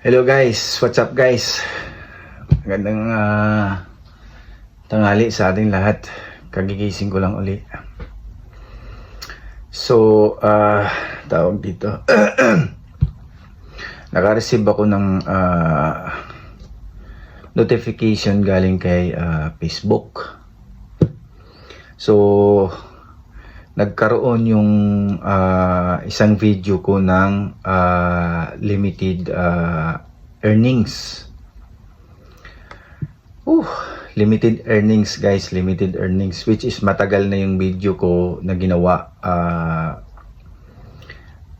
Hello guys, what's up guys? Magandang ah, tanghali sa ating lahat. Kagigising ko lang uli. So, ah, tawag dito. Naka-receive ako ng ah, notification galing kay ah, Facebook. So, nagkaroon yung ah, isang video ko ng ah, limited ah, earnings. Uh, limited earnings guys, limited earnings which is matagal na yung video ko na ginawa ah,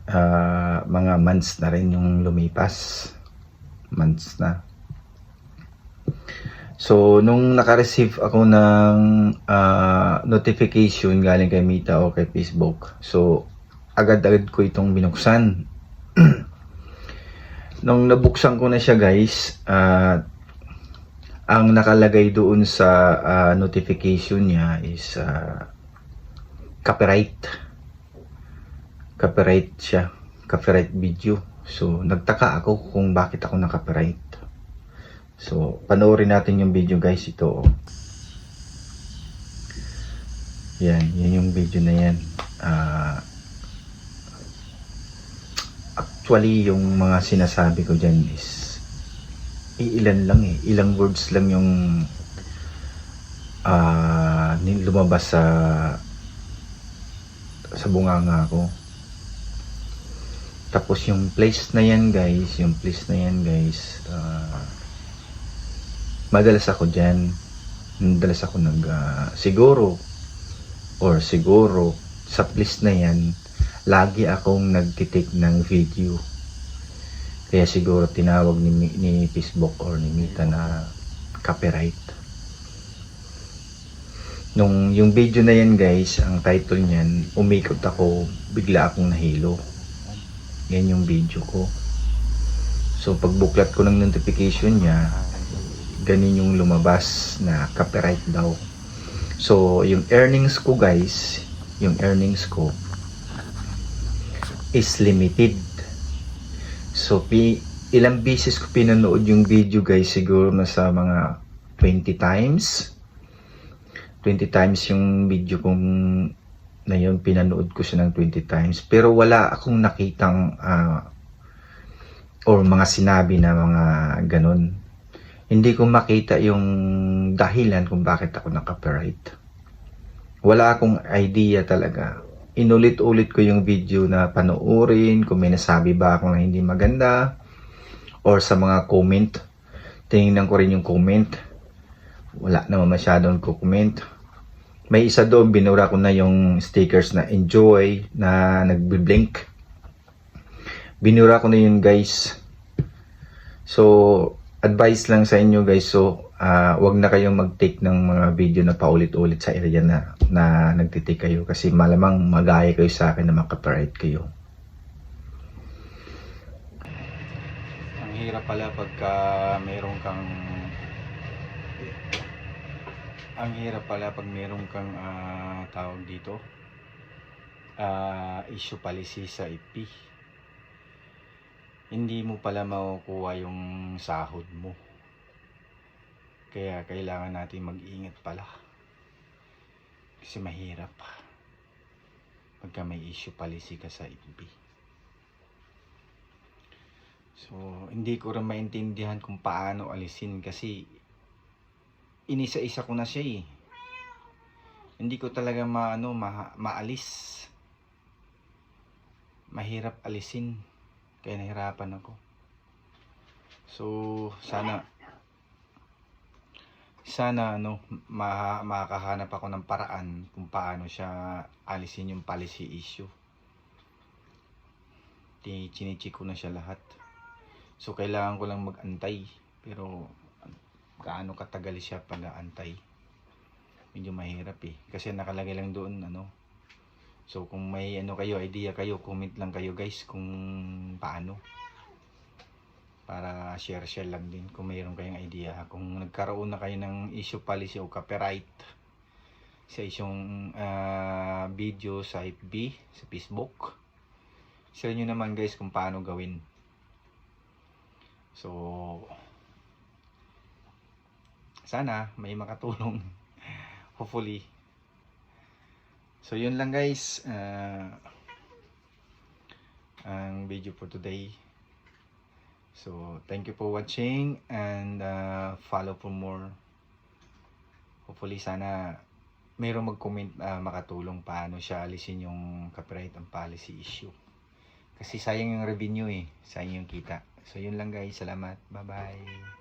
ah, mga months na rin yung lumipas. Months na. So, nung naka-receive ako ng ah, notification galing kay Mita o kay Facebook, so, agad-agad ko itong binuksan. nung nabuksan ko na siya guys, ah, ang nakalagay doon sa ah, notification niya is ah, copyright. Copyright siya. Copyright video. So, nagtaka ako kung bakit ako na-copyright. So, panoorin natin yung video guys ito. oh. Yan, yan yung video na yan. Ah, actually, yung mga sinasabi ko dyan is iilan lang eh. Ilang words lang yung ni- lumabas sa sa bunganga ko. Tapos yung place na yan guys, yung place na yan guys, ah, madalas ako dyan. Madalas ako nag, ah, siguro, or siguro, sa place na yan, lagi akong nagtitake ng video. Kaya siguro tinawag ni, ni Facebook or ni Mita na copyright. Nung yung video na yan guys, ang title niyan, umikot ako, bigla akong nahilo. Yan yung video ko. So pagbuklat ko ng notification niya, ganin yung lumabas na copyright daw. So yung earnings ko guys, yung earnings ko is limited. So pi ilang beses ko pinanood yung video guys, siguro nasa mga 20 times. 20 times yung video kong na yun, pinanood ko siya ng 20 times. Pero wala akong nakitang ah, or mga sinabi na mga ganun. Hindi ko makita yung dahilan kung bakit ako na-copyright. Wala akong idea talaga. Inulit-ulit ko yung video na panoorin, kung may nasabi ba ako na hindi maganda, or sa mga comment. Tingnan ko rin yung comment. Wala naman masyadong comment. May isa doon, binura ko na yung stickers na enjoy, na nagbi-blink. Binura ko na yun guys. So, advice lang sa inyo guys. So, ah, wag na kayong mag-take ng mga video na paulit-ulit sa area na, na nagtitake kayo. Kasi malamang magaya kayo sa akin na makapiright kayo. Ang hirap pala pagka mayroon kang ang hirap pala pag mayroon kang ah, tawag dito ah, issue policy sa IP hindi mo pala makukuha yung sahod mo kaya kailangan natin mag-ingat pala kasi mahirap pagka may issue policy ka sa FB so hindi ko rin maintindihan kung paano alisin kasi inisa-isa ko na siya eh. Hindi ko talaga maano ma, maalis. Mahirap alisin. Kaya nahirapan ako. So sana sana ano ma, makakahanap ako ng paraan kung paano siya alisin yung policy issue. Ti chinichi ko na siya lahat. So kailangan ko lang mag-antay pero gaano katagal siya pag-aantay. Medyo mahirap eh. Kasi nakalagay lang doon ano. So kung may ano kayo, idea kayo, comment lang kayo guys kung paano. Para share-share lang din kung mayroon kayong idea. Kung nagkaroon na kayo ng issue policy o copyright sa isyong ah, video sa FB, sa Facebook. Share nyo naman guys kung paano gawin. So, sana may makatulong. Hopefully. So, yun lang guys. Ah, ang video for today. So, thank you for watching and uh, follow for more. Hopefully, sana mayroong mag-comment ah, makatulong paano siya alisin yung copyright and policy issue. Kasi sayang yung revenue eh. Sayang yung kita. So, yun lang guys. Salamat. Bye-bye.